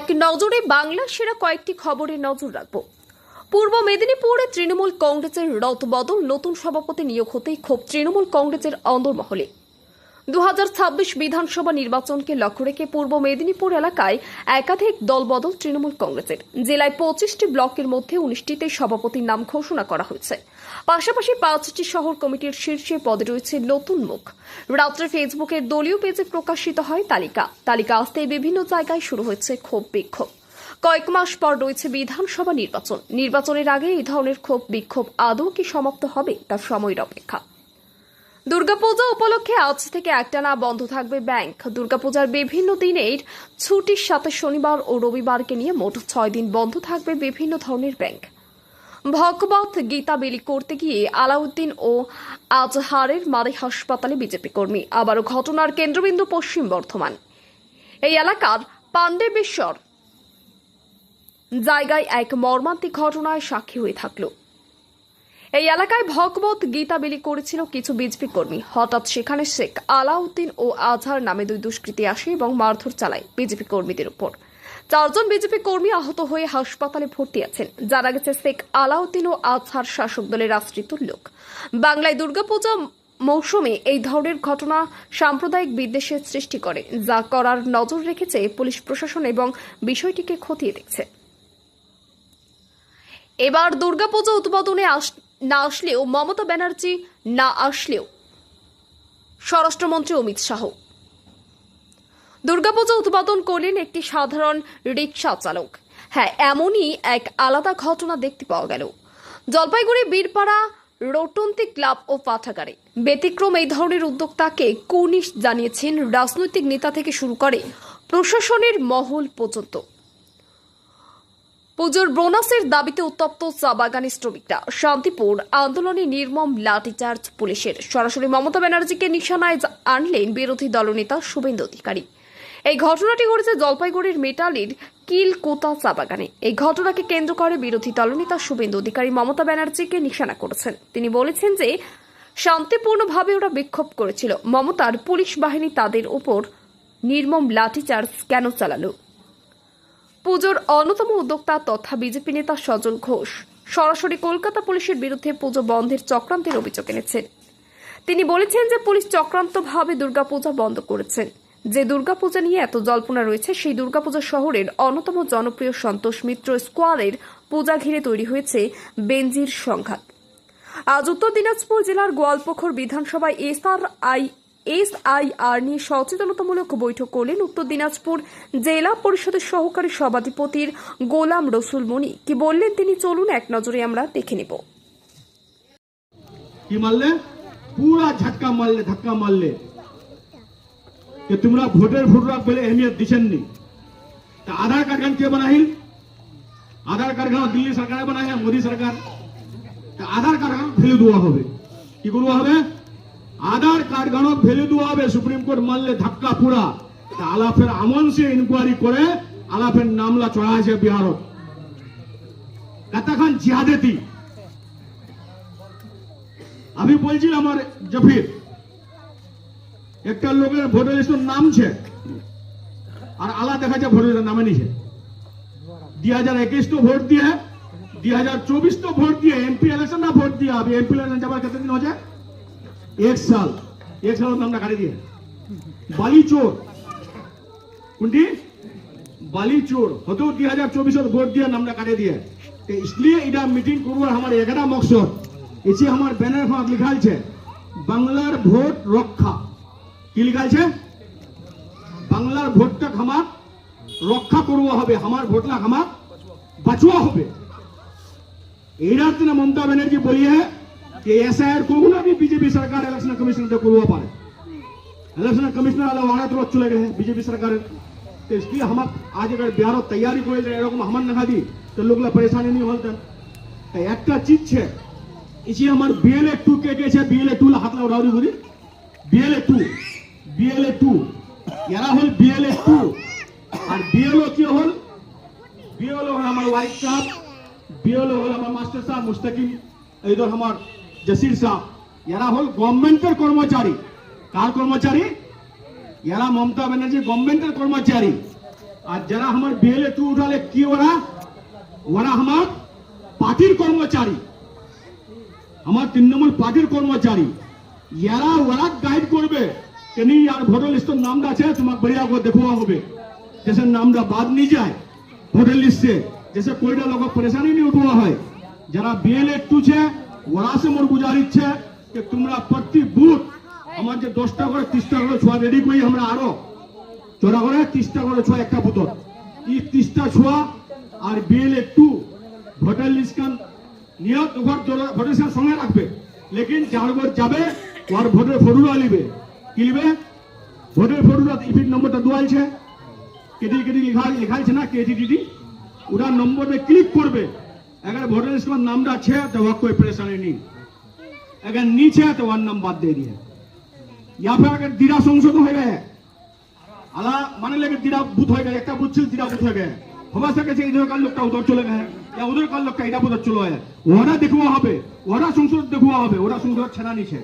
এক নজরে বাংলা সেরা কয়েকটি খবরে নজর রাখব। পূর্ব মেদিনীপুরে তৃণমূল কংগ্রেসের রদবদল নতুন সভাপতি নিয়োগ হতেই ক্ষোভ। তৃণমূল কংগ্রেসের অন্দরমহলে দু হাজার ছাব্বিশ বিধানসভা নির্বাচনকে লক্ষ্য রেখে পূর্ব মেদিনীপুর এলাকায় একাধিক দলবদল তৃণমূল কংগ্রেসের। জেলায় পঁচিশটি ব্লকের মধ্যে উনিশটিতে সভাপতির নাম ঘোষণা করা হয়েছে। পাশাপাশি পাঁচটি শহর কমিটির শীর্ষে পদে রয়েছে নতুন মুখ। রাত্রে ফেসবুকের দলীয় পেজে প্রকাশিত হয় তালিকা। তালিকা আসতেই বিভিন্ন জায়গায় শুরু হয়েছে ক্ষোভ বিক্ষোভ। কয়েক মাস পর রয়েছে বিধানসভা নির্বাচন। নির্বাচনের আগে এই ধরনের ক্ষোভ বিক্ষোভ আদৌ কি সমাপ্ত হবে তার সময়ের অপেক্ষা। দুর্গাপূজা উপলক্ষে আজ থেকে একটানা বন্ধ থাকবে ব্যাংক। দুর্গাপূজার বিভিন্ন দিনের ছুটির সাথে শনিবার ও রবিবারকে নিয়ে মোট ছয় দিন বন্ধ থাকবে বিভিন্ন ধরনের ব্যাংক। ভগবত গীতা বিলি করতে গিয়ে আলাউদ্দিন ও আজহারের মারে হাসপাতালে বিজেপি কর্মী। আবারও ঘটনার কেন্দ্রবিন্দু পশ্চিম বর্ধমান। এই এলাকার পাণ্ডেবেশ্বর জায়গায় এক মর্মান্তিক ঘটনায় সাক্ষী হয়ে থাকল। এই এলাকায় ভগবত গীতা বিলি করেছিল কিছু বিজেপি কর্মী। হঠাৎ সেখানে শেখ আলাউদ্দিন ও আজহার নামে দুই দুষ্কৃতী আসে এবং মারধর চালায় বিজেপি কর্মীদের উপর। চারজন বিজেপি কর্মী আহত হয়ে হাসপাতালে ভর্তি আছেন। জানা গেছে শেখ আলাউদ্দিন ও আজহার শাসক দলের আশ্রিত লোক। বাংলায় দুর্গাপূজা মৌসুমে এই ধরনের ঘটনা সাম্প্রদায়িক বিদ্বেষের সৃষ্টি করে, যা করার নজর রেখেছে পুলিশ প্রশাসন এবং বিষয়টিকে খতিয়ে দেখছে। এবার দুর্গাপুজো উদ্বোধনে আস- না আসলেও মমতা ব্যানার্জি না আসলেও স্বরাষ্ট্রমন্ত্রী অমিত শাহ। দুর্গাপুজো উদ্বোধন করলেন একটি সাধারণ রিক্সা চালক। হ্যাঁ এমনই এক আলাদা ঘটনা দেখতে পাওয়া গেল। জলপাইগুড়ি, বীরপাড়া, রটন্তি ক্লাব ও পাঠাগারে। ব্যতিক্রম এই ধরনের উদ্যোক্তাকে কুর্নিশ জানিয়েছেন রাজনৈতিক নেতা থেকে শুরু করে প্রশাসনের মহল পর্যন্ত। পুজোর বোনাসের দাবিতে উত্তপ্ত চা বাগানের শ্রমিকরা। শান্তিপুর আন্দোলনে নির্মম লাঠিচার্জ পুলিশের। সরাসরি মমতা ব্যানার্জিকে নিশানায় আনলেন বিরোধী দলনেতা শুভেন্দু অধিকারী। এই ঘটনাটি ঘটেছে জলপাইগুড়ির মেটালির কিলকোতা চা বাগানে। এই ঘটনাকে কেন্দ্র করে বিরোধী দলনেতা শুভেন্দু অধিকারী মমতা ব্যানার্জিকে নিশানা করেছেন। তিনি বলেছেন যে, শান্তিপূর্ণভাবে ওরা বিক্ষোভ করেছিল। মমতার পুলিশ বাহিনী তাদের উপর নির্মম লাঠিচার্জ কেন চালালো? পুজোর অন্যতম উদ্যোক্তা তথা বিজেপি নেতা সজল ঘোষ। সরাসরি কলকাতা পুলিশের বিরুদ্ধে পুজো বন্ধের চক্রান্তের অভিযোগ এনেছেন। তিনি বলেছেন যে পুলিশ চক্রান্তভাবে দুর্গাপূজা বন্ধ করেছেন। যে দুর্গাপূজা নিয়ে এত জল্পনা রয়েছে, সেই দুর্গাপূজা শহরের অন্যতম জনপ্রিয় সন্তোষ মিত্র স্কোয়ারের পূজা ঘিরে তৈরি হয়েছে বেঞ্জির সংঘাত। আজ উত্তর দিনাজপুর জেলার গোয়ালপোখর বিধানসভায় এসআর আই এসআইআর নিয়ে সচেতনতামূলক বৈঠক করলেন উত্তর দিনাজপুর জেলা পরিষদের সহকারী সভাধিপতির গোলাম রসুল মনি। কি বললেন তিনি? চলুন এক নজরে আমরা দেখে নেব। কি মারলে? পুরা মারলে, ধাক্কা মারলে। যে তোমরা ভোটের ভোটরাক বলে এহমিয়ত দিচ্ছেননি। তা আধার কার্ড খান কে বানাইল? আধার কার্ড খান দিল্লি সরকার বানাই মোদী সরকার? তা আধার কার্ড খান ফেলে দেওয়া হবে? কি করব হবে? আধার কার্ড গানক ভ্যালু দেওয়া হবে, সুপ্রিম কোর্ট মানলে ধাক্কা পুরা। আলাফের আমন সে ইনকোয়ারি করে আলাফের নামলা চড়া আছে বিহারত। কতখান জিহাদেতি আমি বলছি আমার জফির, একটা লোকের ভোটার লিস্টের নাম ছে, আর আলা দেখা যায় ভোটার নামে নিছে। দুই হাজার একুশ তো ভোট দিয়ে, দুই হাজার চব্বিশ তো ভোট দিয়ে, এমপি ইলেকশন না ভোট দিয়ে এমপি ইলেকশন যাবার কতদিন হচ্ছে? এক সাল এক সাল নামটা কাটি দিয়ে বালি চোর কোনটি বালি চোর হতেও দুই হাজার চব্বিশের ভোট দিয়ে নামটা কাটে দিয়ে তো इसलिए এটা মিটিং করবার আমার একটা মকসদ এসে আমার ব্যানার ফাঁক লিখা আছে বাংলার ভোট রক্ষা কি লিখা আছে বাংলার ভোটটা আমার রক্ষা করব হবে আমার ভোটলা আমার বাঁচুয়া হবে এইটার জন্য মমতা ব্যানার্জি বলিয়ে कि ऐसा है कौन भी बीजेपी सरकार इलेक्शन कमिश्नर से करवा पारे इलेक्शन कमिश्नर वाला वहां तो चले गए हैं बीजेपी सरकार तो इसलिए हम आज अगर बिहार तैयारी করে এরকম আমার দেখা দি তো লোকলা পরেশানি नहीं হলতেন তাই একটা চিজ છે ইসি আমার বিএলএ টু কে কে છે বিএলএ টু হাত লাগা উড়াউড়ি করি বিএলএ টু বিএলএ টু এরা হল বিএলএ টু আর বিএলও কি হল বিএলও হল আমার ওয়াইফ সাহেব বিএলও হল আমার মাস্টার সাহেব মুস্তাকিম এইধর আমার জসির সাহ, এরা হল গভর্নমেন্টের কর্মচারী। কার কর্মচারী? এরা মমতা ব্যানার্জি গভর্নমেন্টের কর্মচারী। আর যারা আমার বিএলএ টু উঠালে, কি ওরা? ওরা আমার পার্টির কর্মচারী। আমার তৃণমূল পার্টির কর্মচারী। এরা ওরা গাইড করবে। কেনি আর ভোটার লিস্টের নামটা আছে, তোমাকে বড়িয়া করে দেখুয়া হবে। जैसे নামটা বাদ নিয়ে যায়। होटल लिस्ट से जैसे লোক পরেশানি परेशानी नहीं হয়? যারা जरा बी एल ওরা সে মোর গুজারিশ છે કે তোমরা প্রতি বুথ আমার যে দশটা করে তিরিশটা করে ছোয়া রেডি করি আমরা আরও চোরা করে তিরিশটা করে ছোয়া একটা বুথত এই তিরিশটা ছোয়া আর বিএলএ টু ভোটার লিস্ট কান নিয়ত ওভার ভোটার সঙ্গে রাখবে লেকিন যার ঘর যাবে ওর ভোটের ফটোটা লিবে কি লিবে ভোটের ফটোটা ইপির নম্বরটা দোয়ালছে কেটি কেটি লেখা লেখাইছে না কেটিডিডি ওরা নম্বরে ক্লিক করবে अगर ভোটার লিস্ট में नाम আছে तो वह कोई परेशानी नहीं अगर नीचे है तो वन नाम बात दे दिए या फिर अगर दिरा संशोधन हो गए আলা মানে লেগে দিরা বুথ হয়ে গেছে একটা বুথ ছিল দিরা বুথ হয়ে গেছে হবা সকে যে ইধর কার লোকটা উধর চলে গেছে या उधर কার লোকটা এটা বুথ চলে গেছে ওরা দেখুয়া হবে ওরা সংসদ দেখুয়া হবে ওরা সংসদ ছেড়া নিছে